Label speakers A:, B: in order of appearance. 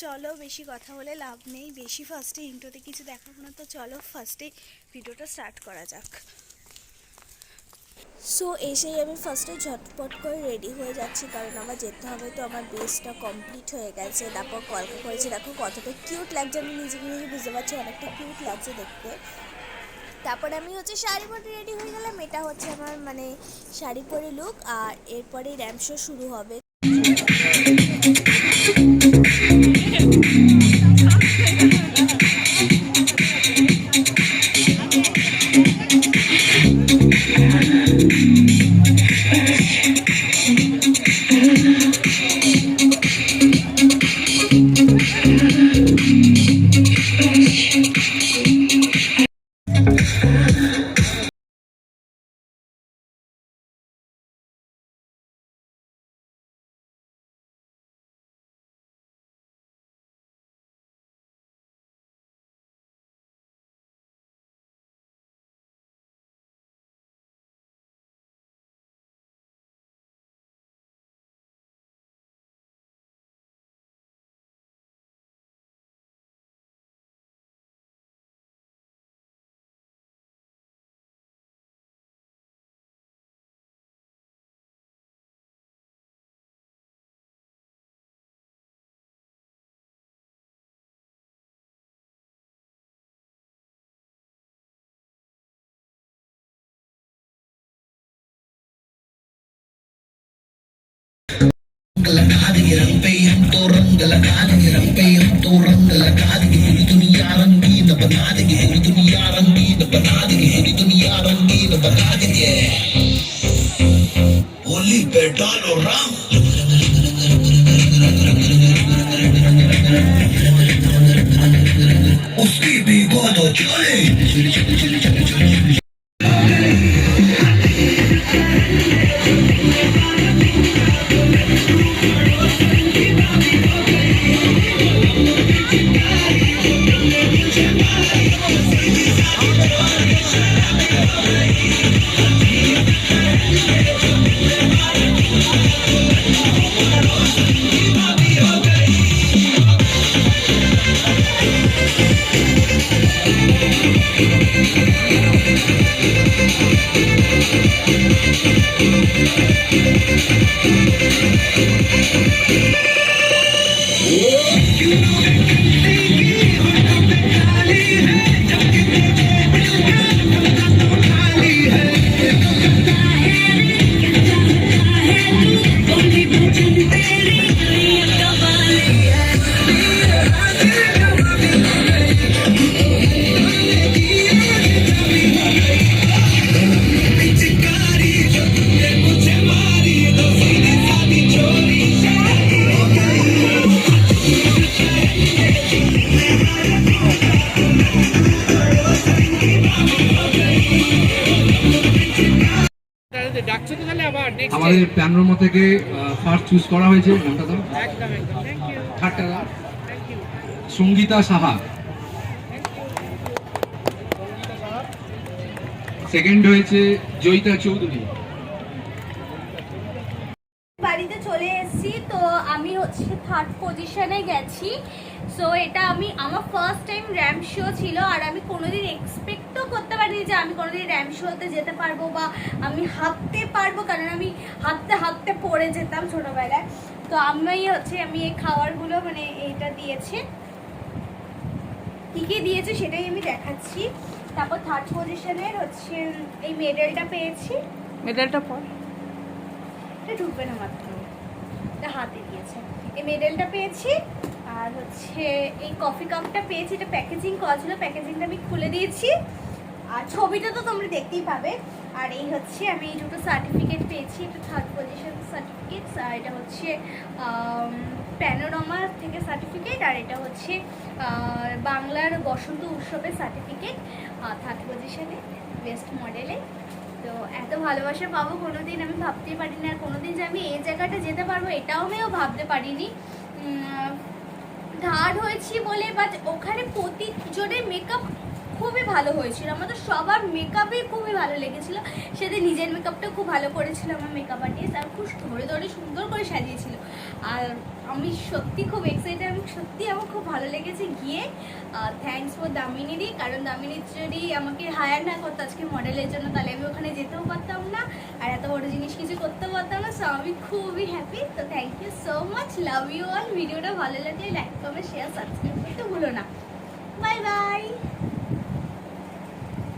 A: চলো বেশি কথা বলে লাভ নেই। বেশি ফার্স্টে ইন্ট্রোতে কিছু দেখাবো না, তো চলো ফার্স্টে ভিডিওটা স্টার্ট করা যাক। সো এসেই আমি ফার্স্টে ঝটপট করে রেডি হয়ে যাচ্ছি, কারণ আমার যেতে হবে তো আমার বেসটা কমপ্লিট হয়ে গেছে। তারপর কলকা করেছি। দেখো কতটা কিউট লাগছে, আমি নিজেকে নিজে বুঝতে পারছি অনেকটা কিউট লাগছে দেখতে। তারপরে আমি হচ্ছে শাড়ি পরে রেডি হয়ে গেলাম। এটা হচ্ছে আমার মানে শাড়ি পরে লুক আর এরপরে র্যাম্প শো শুরু হবে।
B: लगा देंगे रंग पे हम तो रंग लगा देंगे रंग पे हम तो रंग
C: लगा पूरी दुनिया रंगीन बना देंगे पूरी दुनिया रंगीन बना देंगे पूरी दुनिया रंगीन बना देंगे होली पे डालो राम उसकी भी गोदों चले
D: আমাদের প্যানোরমা থেকে ফার্স্ট চুজ করা হয়েছে নামটা দাও?
C: একদম একদম। থ্যাংক ইউ
D: থার্ডটা
C: ইউ
D: সঙ্গীতা সাহা। সেকেন্ড হয়েছে জয়িতা চৌধুরী।
A: বাড়িতে চলে এসেছি তো আমি হচ্ছে থার্ড পজিশনে গেছি। সো এটা আমি আমার ফার্স্ট টাইম র্যাম্প শো ছিল আর আমি কোনোদিন এক্সপেক্টও করতে পারিনি যে আমি কোনোদিন র্যাম্প শোতে যেতে পারব বা আমি হাঁটতে পারব কারণ আমি হাঁটতে হাঁটতে পড়ে যেতাম ছোটোবেলায়। তো আমি হচ্ছে আমি এই খাবারগুলো মানে এইটা দিয়েছে। কী কী দিয়েছে সেটাই আমি দেখাচ্ছি। তারপর থার্ড পজিশনের হচ্ছে এই মেডেলটা পেয়েছি।
C: মেডেলটা পর?
A: এটা ঢুকবে না মাত্র। এটা হাতে দিয়েছে। এই মেডেলটা পেয়েছি। আর হচ্ছে এই কফি কাপটা পেয়েছি, এটা প্যাকেজিং করা ছিল প্যাকেজিংটা আমি খুলে দিয়েছি। আর ছবিটা তো তোমরা দেখতেই পাবে। আর এই হচ্ছে আমি দুটো সার্টিফিকেট পেয়েছি, এটা থার্ড পজিশন সার্টিফিকেট আর এটা হচ্ছে প্যানোরামা থেকে সার্টিফিকেট আর এটা হচ্ছে বাংলার বসন্ত উৎসবের সার্টিফিকেট থার্ড পজিশনে বেস্ট মডেলে তো এত ভালোবাসা পাবো, কোনোদিন আমি ভাবতেই পারিনি, আর কোনোদিন যে আমি এই জায়গাটা যেতে পারব, এটাও আমিও ভাবতে পারিনি। থার্ড হয়েছি বলে বাট ওখানে প্রতিজনের মেকআপ খুবই ভালো হয়েছিল। তো সবার মেকআপই খুবই ভালো লেগেছিল। সেদিন নিজের মেকআপটা খুব ভালো করেছিল আমার মেকআপ আর্টিস্ট আর খুব ধরে ধরে সুন্দর করে সাজিয়েছিল। আর আমি সত্যি খুব এক্সাইটেড আমি আমার ভালো লেগেছে, গিয়ে থ্যাংকস ফর দামিনীদি, কারণ দামিনী যদি আমাকে হায়ার না করতো আজকে মডেলের জন্য, তাহলে আমি ওখানে যেতেও পারতাম না। আর এত বড় জিনিস কিছু করতে পারতাম না সো আমি খুবই হ্যাপি তো thank you so much love you all ভিডিওটা ভালো লাগলে লাইক কমেন্ট শেয়ার সাবস্ক্রাইব করতে ভুলো না। Bye bye